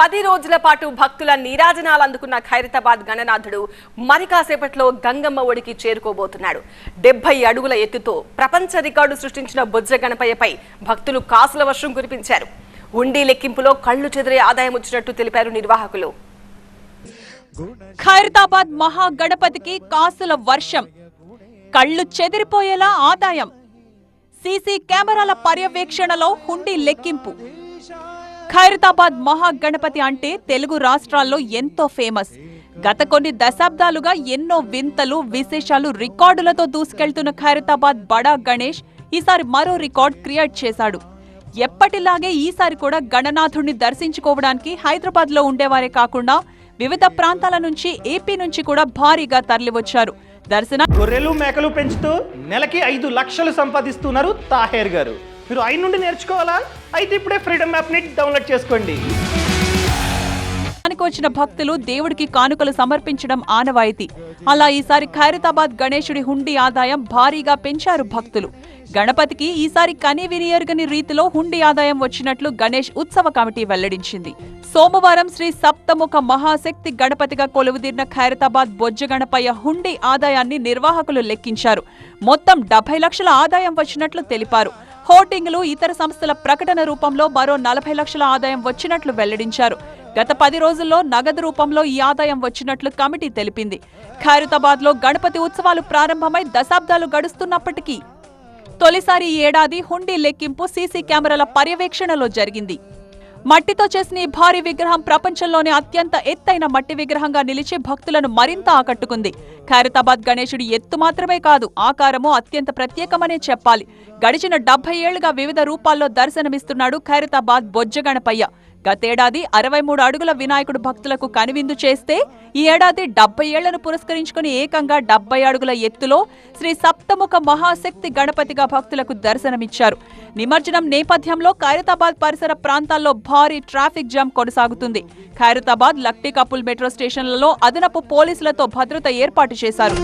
పది రోజుల పాటు భక్తుల నీరాజనాలు అందుకున్న ఖైరతాబాద్ గణనాథుడు మరి కాసేపట్లో గంగమ్మ ఒడికి చేరుకోబోతున్నాడు. డెబ్బై అడుగుల ఎత్తుతో ప్రపంచ రికార్డు సృష్టించిన బొజ్జ గణపయ్యపై భక్తులు కాసుల వర్షం కురిపించారు. ఉండి లెక్కింపులో కళ్ళు చెదిరే ఆదాయం వచ్చినట్టు తెలిపారు నిర్వాహకులు. ఖైరతాబాద్ మహా గణపతికి కాసుల వర్షం. కళ్ళు చెదిరిపోయేలా ఆదాయం. సీసీ కెమెరాల పర్యవేక్షణలో హుండీ లెక్కింపు. ఖైరతాబాద్ మహాగణపతి అంటే తెలుగు రాష్ట్రాల్లో ఎంతో ఫేమస్. గత కొన్ని దశాబ్దాలుగా ఎన్నో వింతలు విశేషాలు రికార్డులతో దూసుకెళ్తున్న ఖైరతాబాద్ బడా గణేష్ ఈసారి మరో రికార్డ్ క్రియేట్ చేశాడు. ఎప్పటిలాగే ఈసారి కూడా గణనాథుణ్ణి దర్శించుకోవడానికి హైదరాబాద్లో ఉండేవారే కాకుండా వివిధ ప్రాంతాల నుంచి ఏపీ నుంచి కూడా భారీగా తరలివచ్చారు. దర్శన గొర్రెలు మేకలు పెంచుతూ నెలకి ఐదు లక్షలు సంపాదిస్తున్నారు తాహేర్ గారు. మీరు ఆయన నుండి నేర్చుకోవాలా? అయితే ఇప్పుడే ఫ్రీడమ్ యాప్ని డౌన్లోడ్ చేసుకోండి. వచ్చిన భక్తులు దేవుడికి కానుకలు సమర్పించడం ఆనవాయితీ. అలా ఈసారి ఖైరతాబాద్ గణేశుడి హుండీ ఆదాయం భారీగా పెంచారు భక్తులు. గణపతికి ఈసారి కని వినియర్గని రీతిలో హుండీ ఆదాయం వచ్చినట్లు గణేష్ ఉత్సవ కమిటీ వెల్లడించింది. సోమవారం శ్రీ సప్తముఖ మహాశక్తి గణపతిగా కొలువుదీరిన ఖైరతాబాద్ బొజ్జ గణపయ్య హుండీ ఆదాయాన్ని నిర్వాహకులు లెక్కించారు. మొత్తం డెబ్బై లక్షల ఆదాయం వచ్చినట్లు తెలిపారు. హోర్డింగ్లు ఇతర సంస్థల ప్రకటన రూపంలో మరో నలభై లక్షల ఆదాయం వచ్చినట్లు వెల్లడించారు. గత పది రోజుల్లో నగదు రూపంలో ఈ ఆదాయం వచ్చినట్లు కమిటీ తెలిపింది. ఖైరతాబాద్లో గణపతి ఉత్సవాలు ప్రారంభమై దశాబ్దాలు గడుస్తున్నప్పటికీ తొలిసారి ఈ ఏడాది హుండీ లెక్కింపు సీసీ కెమెరాల పర్యవేక్షణలో జరిగింది. మట్టితో చేసిన ఈ భారీ విగ్రహం ప్రపంచంలోనే అత్యంత ఎత్తైన మట్టి విగ్రహంగా నిలిచి భక్తులను మరింత ఆకట్టుకుంది. ఖైరతాబాద్ గణేశుడి ఎత్తు మాత్రమే కాదు ఆకారము అత్యంత ప్రత్యేకమనే చెప్పాలి. గడిచిన డెబ్బై ఏళ్ళుగా వివిధ రూపాల్లో దర్శనమిస్తున్నాడు ఖైరతాబాద్ బొజ్జ గణపయ్య గతేడాది అరవై మూడు అడుగుల వినాయకుడు భక్తులకు కనువిందు చేస్తే ఈ ఏడాది డెబ్బై ఏళ్ళను పురస్కరించుకుని ఏకంగా డెబ్బై అడుగుల ఎత్తులో శ్రీ సప్తముఖ మహాశక్తి గణపతిగా భక్తులకు దర్శనమిచ్చారు. నిమజ్జనం నేపథ్యంలో ఖైరతాబాద్ పరిసర ప్రాంతాల్లో భారీ ట్రాఫిక్ జామ్ కొనసాగుతుంది. ఖైరతాబాద్ లక్టీ కపుల్ మెట్రో స్టేషన్లలో అదనపు పోలీసులతో భద్రత ఏర్పాటు చేశారు.